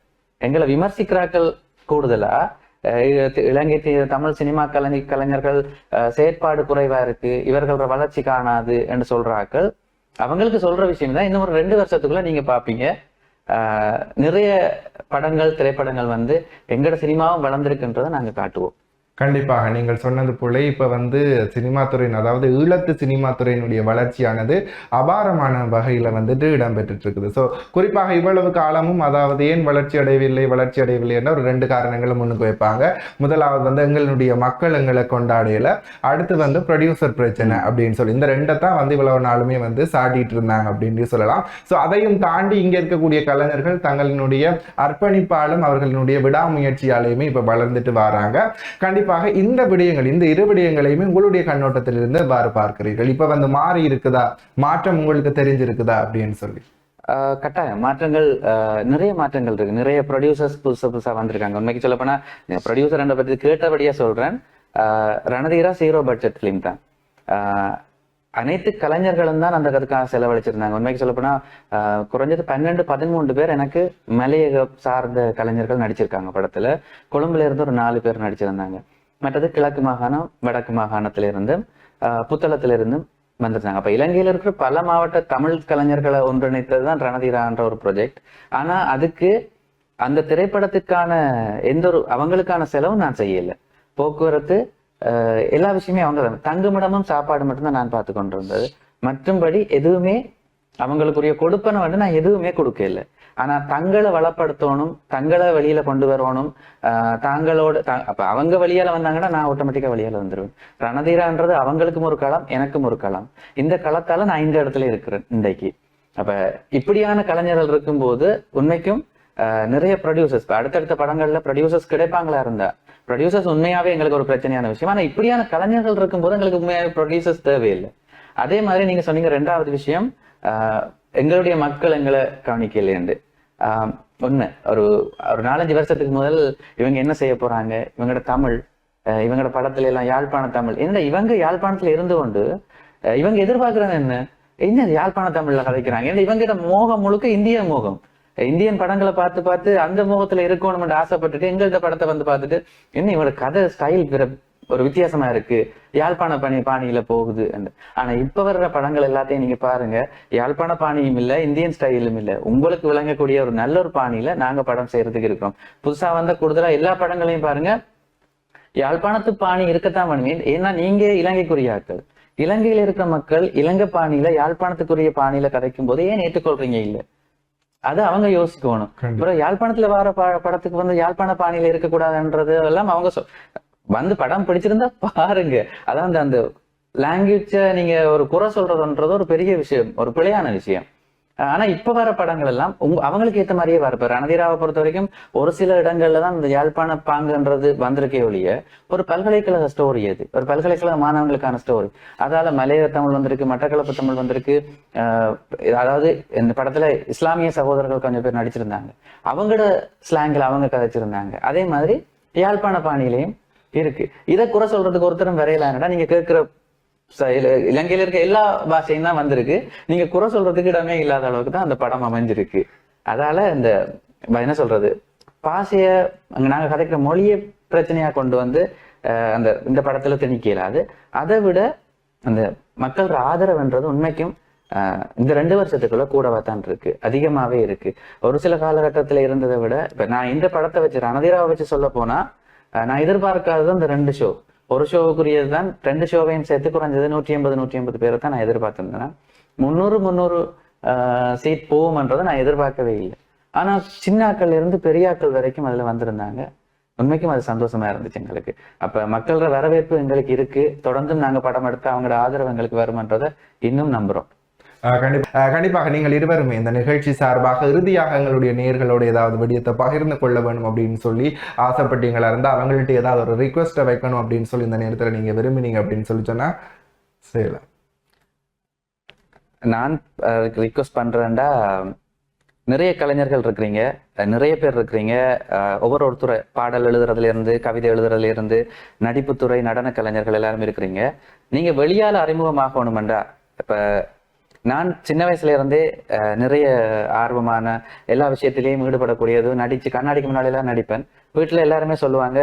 எங்களை விமர்சிக்கிறார்கள் கூடுதலா? இலங்கை தமிழ் சினிமா கலைஞ கலைஞர்கள் செயற்பாடு குறைவா இருக்கு இவர்களோட வளர்ச்சி காணாது என்று சொல்றாக்கள் அவங்களுக்கு சொல்ற விஷயம் தான் இன்னும் ஒரு ரெண்டு வருஷத்துக்குள்ள நீங்க பாப்பீங்க. நிறைய படங்கள் திரைப்படங்கள் வந்து எங்கட சினிமாவும் வளர்ந்துருக்குன்றதை நாங்க காட்டுவோம். கண்டிப்பாக நீங்கள் சொன்னது போல இப்போ வந்து சினிமா துறையின் அதாவது ஈழத்து சினிமா துறையினுடைய வளர்ச்சியானது அபாரமான வகையில் வந்துட்டு இடம்பெற்று இருக்குது ஸோ குறிப்பாக இவ்வளவு காலமும் அதாவது ஏன் வளர்ச்சி அடையவில்லை வளர்ச்சி அடையவில்லை என்ற ஒரு ரெண்டு காரணங்களை முன்னுக்கு வைப்பாங்க. முதலாவது வந்து எங்களுடைய மக்கள் எங்களை கொண்டாடையில அடுத்து வந்து ப்ரொடியூசர் பிரச்சனை அப்படின்னு சொல்லி. இந்த ரெண்டை தான் வந்து இவ்வளவு நாளுமே வந்து சாட்டிட்டு இருந்தாங்க அப்படின்னு சொல்லலாம். ஸோ அதையும் தாண்டி இங்கே இருக்கக்கூடிய கலைஞர்கள் தங்களினுடைய அர்ப்பணிப்பாலும் அவர்களுடைய விடாமுயற்சியாலையுமே இப்போ வளர்ந்துட்டு வராங்க. கண்டிப்பாக இந்த விடயங்கள் இந்த இரு விடயங்களையுமே உங்களுடைய கண்ணோட்டத்திலிருந்து பாரு பார்க்கிறீர்கள். இப்ப வந்து மாறி இருக்குதா? மாற்றம் உங்களுக்கு தெரிஞ்சிருக்குதா? அப்படின்னு சொல்லி. ஆஹ் கட்டாயம். மாற்றங்கள் நிறைய மாற்றங்கள் இருக்கு. நிறைய ப்ரொடியூசர்ஸ் புதுசு புதுசா வந்திருக்காங்க. உண்மைக்கு சொல்ல போனா ப்ரொடியூசர் பத்தி கேட்டபடியா சொல்றேன். ஆஹ் ரணதீரா ஜீரோ பட்ஜெட் ஃபிலிம் தான். ஆஹ் அனைத்து கலைஞர்களும் தான் அந்த கதுக்காக செலவழிச்சிருந்தாங்க. உண்மைக்கு சொல்லப்போனா ஆஹ் குறைஞ்சது பன்னெண்டு பதிமூன்று பேர் எனக்கு மலையக சார்ந்த கலைஞர்கள் நடிச்சிருக்காங்க படத்துல. கொழும்புல இருந்து ஒரு நாலு பேர் நடிச்சிருந்தாங்க. மற்றது கிழக்கு மாகாணம் வடக்கு மாகாணத்திலிருந்து ஆஹ் புத்தளத்துல இருந்தும் வந்திருந்தாங்க. அப்ப இலங்கையில இருக்கிற பல மாவட்ட தமிழ் கலைஞர்களை ஒன்றிணைத்தது தான் ரணதீரான்ற ஒரு ப்ரொஜெக்ட் ஆனா அதுக்கு அந்த திரைப்படத்துக்கான எந்த ஒரு அவங்களுக்கான செலவும் நான் செய்யலை. போக்குவரத்து ஆஹ் எல்லா விஷயமே அவங்க தான். தங்குமிடமும் சாப்பாடு மட்டும்தான் நான் பார்த்து கொண்டிருந்தது மற்றும்படி எதுவுமே அவங்களுக்குரிய கொடுப்பனை வந்து நான் எதுவுமே கொடுக்கல. ஆனா தங்களை வளப்படுத்தணும் தங்களை வெளியில கொண்டு வரணும். ஆஹ் தாங்களோட தா- அப்ப அவங்க வழியால வந்தாங்கன்னா நான் ஆட்டோமேட்டிக்கா வழியால வந்துருவேன். ரணதீரான்றது அவங்களுக்கும் ஒரு களம் எனக்கும் ஒரு களம் இந்த களத்தால நான் இந்த இடத்துல இருக்கிறேன் இன்றைக்கு. அப்ப இப்படியான கலைஞர்கள் இருக்கும்போது உண்மைக்கும் ஆஹ் நிறைய ப்ரொடியூசர்ஸ் அடுத்தடுத்த படங்கள்ல ப்ரொடியூசர்ஸ் கிடைப்பாங்களா இருந்தா ப்ரொடியூசர்ஸ் உண்மையாவே எங்களுக்கு ஒரு பிரச்சனையான விஷயம். ஆனா இப்படியான கலைஞர்கள் இருக்கும்போது எங்களுக்கு உண்மையாவே ப்ரொடியூசர்ஸ் தேவையில்லை. அதே மாதிரி நீங்க சொன்னீங்க ரெண்டாவது விஷயம் ஆஹ் எங்களுடைய மக்கள் எங்களை கவனிக்கலையண்டு. ஆஹ் ஒண்ணு ஒரு ஒரு நாலஞ்சு வருஷத்துக்கு முதல் இவங்க என்ன செய்ய போறாங்க? இவங்களோட தமிழ் இவங்களோட படத்துல எல்லாம் யாழ்ப்பாண தமிழ். என்ன இவங்க யாழ்ப்பாணத்துல இருந்து கொண்டு இவங்க எதிர்பார்க்கறது என்ன? என்ன யாழ்ப்பாண தமிழ்ல கதைக்கிறாங்க? ஏன்னா இவங்கிட்ட மோகம் முழுக்க இந்திய மோகம். இந்தியன் படங்களை பார்த்து பார்த்து அந்த மோகத்துல இருக்கணும்னு ஆசைப்பட்டுட்டு எங்கள்கிட்ட படத்தை வந்து பார்த்துட்டு என்ன இவங்களோட கதை ஸ்டைல் ஒரு வித்தியாசமா இருக்கு. யாழ்ப்பாண பாணி பாணியில போகுது ஆனா இப்ப வர்ற படங்கள் எல்லாத்தையும் நீங்க பாருங்க. யாழ்ப்பாண பாணியும் இல்ல இந்தியன் ஸ்டைலும் இல்ல. உங்களுக்கு விளங்கக்கூடிய ஒரு நல்ல ஒரு பாணியில நாங்க படம் செய்யறதுக்கு இருக்கிறோம். புதுசா வந்த கூடுதலா எல்லா படங்களையும் பாருங்க. யாழ்ப்பாணத்து பாணி இருக்கத்தான் பண்ணுவேன் ஏன்னா நீங்க இலங்கைக்குரிய ஆட்கள். இலங்கையில இருக்கிற மக்கள் இலங்கை பாணியில யாழ்ப்பாணத்துக்குரிய பாணியில கதைக்கும் போது ஏன் ஏற்றுக்கொள்றீங்க இல்ல? அது அவங்க யோசிக்கணும். அப்புறம் யாழ்ப்பாணத்துல வர படத்துக்கு வந்து யாழ்ப்பாண பாணியில இருக்கக்கூடாதுன்றது எல்லாம் அவங்க வந்து படம் பிடிச்சிருந்தா பாருங்க. அதான் அந்த அந்த லாங்குவேஜ நீங்க ஒரு குறை சொல்றதுன்றது ஒரு பெரிய விஷயம் ஒரு பிழையான விஷயம். ஆனா இப்ப வர படங்கள் எல்லாம் உங்க அவங்களுக்கு ஏத்த மாதிரியே வரப்ப ரணதீராவை பொறுத்த வரைக்கும் ஒரு சில இடங்கள்ல தான் இந்த யாழ்ப்பாண பாங்குன்றது வந்திருக்கே ஒழிய ஒரு பல்கலைக்கழக ஸ்டோரி அது. ஒரு பல்கலைக்கழக மாணவர்களுக்கான ஸ்டோரி அதால மலைய தமிழ் வந்திருக்கு மட்டக்களப்பு தமிழ் வந்திருக்கு ஆஹ் அதாவது இந்த படத்துல இஸ்லாமிய சகோதரர்கள் கொஞ்சம் பேர் நடிச்சிருந்தாங்க. அவங்களோட ஸ்லாங்கில் அவங்க கதைச்சிருந்தாங்க. அதே மாதிரி யாழ்ப்பாண பாணியிலையும் இருக்கு. இதை குறை சொல்றதுக்கு ஒருத்தரும் வரையலான்டா நீங்க கேட்கிற ச- இல- இலங்கையில இருக்க எல்லா பாஷையும் தான் வந்திருக்கு. நீங்க குறை சொல்றதுக்கு இடமே இல்லாத அளவுக்கு தான் அந்த படம் அமைஞ்சிருக்கு. அதால இந்த என்ன சொல்றது பாஷைய நாங்க கதைக்கிற மொழியை பிரச்சனையா கொண்டு வந்து அந்த இந்த படத்துல திணிக்க இயலாது. அதை விட அந்த மக்கள் ஆதரவுன்றது உண்மைக்கும் இந்த ரெண்டு வருஷத்துக்குள்ள கூடவா தான் இருக்கு. அதிகமாவே இருக்கு. ஒரு சில காலகட்டத்துல இருந்ததை விட இப்ப நான் இந்த படத்தை வச்சு ரணதீராவை வச்சு சொல்ல போனா நான் எதிர்பார்க்காதது அந்த ரெண்டு ஷோ ஒரு ஷோவுக்குரியது தான் ரெண்டு ஷோவையும் சேர்த்து குறைஞ்சது நூற்றி ஐம்பது நூற்றி ஐம்பது பேரை தான் நான் எதிர்பார்த்துருந்தேன். முந்நூறு முந்நூறு சீட் போகும்ன்றதை நான் எதிர்பார்க்கவே இல்லை. ஆனால் சின்னாக்கள் இருந்து பெரியாக்கள் வரைக்கும் அதில் வந்திருந்தாங்க. உண்மைக்கும் அது சந்தோஷமா இருந்துச்சு எங்களுக்கு. அப்போ மக்களோட வரவேற்பு எங்களுக்கு இருக்கு. தொடர்ந்தும் நாங்கள் படம் எடுத்து அவங்களோட ஆதரவு எங்களுக்கு வருமன்றதை இன்னும் நம்புறோம். ஆஹ் கண்டிப்பா கண்டிப்பாக நீங்கள் இருவருமே இந்த நிகழ்ச்சி சார்பாக இறுதியாக எங்களுடைய நேர்களோட ஏதாவது விடயத்தை பகிர்ந்து கொள்ள வேணும் அப்படின்னு சொல்லி ஆசைப்பட்டீங்களா இருந்தால் அவங்கள்ட்ட ஏதாவது ஒரு ரிக்வெஸ்ட்டை வைக்கணும் அப்படின்னு சொல்லி இந்த நேரத்தில் நீங்கள் விரும்பினீங்க அப்படின்னு சொல்லி சொன்னா செய்யலாம். நான் ரிக்வஸ்ட் பண்றேன்டா. நிறைய கலைஞர்கள் இருக்கிறீங்க நிறைய பேர் இருக்கிறீங்க. ஒவ்வொரு ஒருத்தர் பாடல் எழுதுறதுல இருந்து கவிதை எழுதுறதுல இருந்து நடிப்புத்துறை நடன கலைஞர்கள் எல்லாரும் இருக்கிறீங்க. நீங்க வெளியால அறிமுகமாகணுமெண்டா? இப்ப நான் சின்ன வயசுல இருந்தே நிறைய ஆர்வமான எல்லா விஷயத்திலையும் ஈடுபடக்கூடியது நடிச்சு கண்ணாடிக்கு முன்னாடி எல்லாம் நடிப்பேன். வீட்டுல எல்லாருமே சொல்லுவாங்க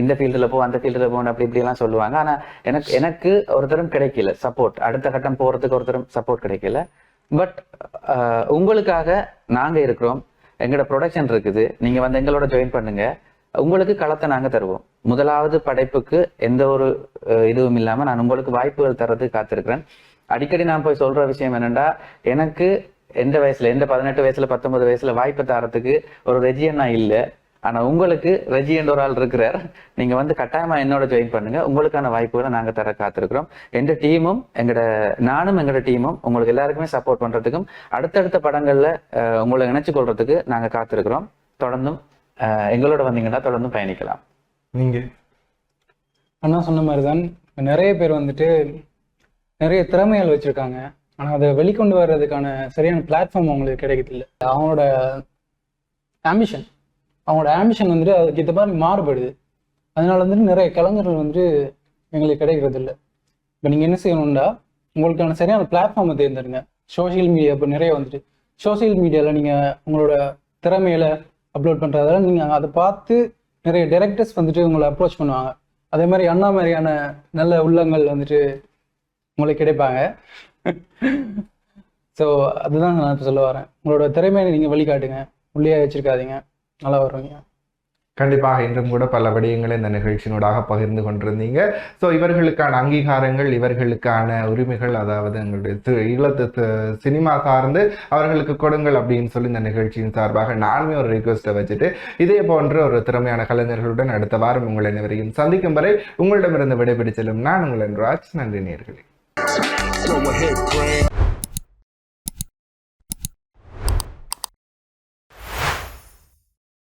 இந்த ஃபீல்டில் போ அந்த ஃபீல்டில் போன்னு அப்படி இப்படிலாம் சொல்லுவாங்க. ஆனால் எனக்கு எனக்கு ஒருத்தரும் கிடைக்கல சப்போர்ட் அடுத்த கட்டம் போகிறதுக்கு ஒருத்தரும் சப்போர்ட் கிடைக்கல. பட் உங்களுக்காக நாங்கள் இருக்கிறோம். எங்களோட ப்ரொடக்ஷன் இருக்குது. நீங்கள் வந்து எங்களோட ஜாயின் பண்ணுங்க. உங்களுக்கு களத்தை நாங்கள் தருவோம். முதலாவது படைப்புக்கு எந்த ஒரு இதுவும் இல்லாமல் நான் உங்களுக்கு வாய்ப்புகள் தரது காத்திருக்கிறேன். அடிக்கடி நான் போய் சொல்ற விஷயம் என்னென்னா எனக்கு எந்த வயசுல எந்த பதினெட்டு வயசுல பத்தொன்பது வயசுல வாய்ப்பு தரத்துக்கு ஒரு ரெஜியன்னா இல்லை. ஆனா உங்களுக்கு ரெஜி என்ற ஒரு ஆள் இருக்கிறார். நீங்க வந்து கட்டாயமா என்னோட ஜாயின் பண்ணுங்க. உங்களுக்கான வாய்ப்புகளை நாங்க தர காத்திருக்கிறோம். எங்க டீமும் எங்கட நானும் எங்கட டீமும் உங்களுக்கு எல்லாருக்குமே சப்போர்ட் பண்றதுக்கும் அடுத்தடுத்த படங்கள்ல உங்களை இணைச்சு கொள்றதுக்கு நாங்க காத்திருக்கிறோம். தொடர்ந்தும் எங்களோட வந்தீங்கன்னா தொடர்ந்தும் பயணிக்கலாம். நீங்க. அண்ணா சொன்ன மாதிரி தான் நிறைய பேர் வந்துட்டு நிறைய திறமைகள் வச்சிருக்காங்க. ஆனால் அதை வெளிக்கொண்டு வர்றதுக்கான சரியான பிளாட்ஃபார்ம் அவங்களுக்கு கிடைக்கிறது இல்லை அவங்களோட ஆம்பிஷன் அவங்களோட ஆம்பிஷன் வந்துட்டு அதுக்கு இந்த மாதிரி மாறுபடுது. அதனால வந்துட்டு நிறைய கலைஞர்கள் வந்துட்டு எங்களுக்கு கிடைக்கிறது இல்லை இப்போ நீங்கள் என்ன செய்யணும்னா உங்களுக்கான சரியான பிளாட்ஃபார்மை தேர்ந்தெடுங்க. சோஷியல் மீடியா இப்போ நிறைய வந்துட்டு சோஷியல் மீடியாவில் நீங்கள் உங்களோட திறமையில அப்லோட் பண்ணுறதால நீங்கள் அதை பார்த்து நிறைய டேரக்டர்ஸ் வந்துட்டு உங்களை அப்ரோச் பண்ணுவாங்க. அதே மாதிரி அண்ணா மாதிரியான நல்ல உள்ளங்கள் வந்துட்டு உங்களுக்கு கிடைப்பாங்க. ஸோ அதுதான் நான் இப்போ சொல்ல வரேன். உங்களோட திறமையை நீங்கள் வழிகாட்டுங்க. உள்ளே வச்சிருக்காதீங்க. நல்லா வருவீங்க. கண்டிப்பாக இன்றும் கூட பல விடயங்களை இந்த நிகழ்ச்சியினூடாக பகிர்ந்து கொண்டிருந்தீங்க. ஸோ இவர்களுக்கான அங்கீகாரங்கள் இவர்களுக்கான உரிமைகள் அதாவது எங்களுடைய ஈழத்து சினிமா சார்ந்து அவர்களுக்கு கொடுங்கள் அப்படின்னு சொல்லி இந்த நிகழ்ச்சியின் சார்பாக நானுமே ஒரு ரிக்வெஸ்ட்டை வச்சுட்டு இதே போன்ற ஒரு திறமையான கலைஞர்களுடன் அடுத்த வாரம் உங்களை அனைவரையும் சந்திக்கும் வரை உங்களிடமிருந்து விடைபிடிச்செல்லும் நான் உங்கள் ராஜ் நன்றி நேர்களே. Go ahead, Craig.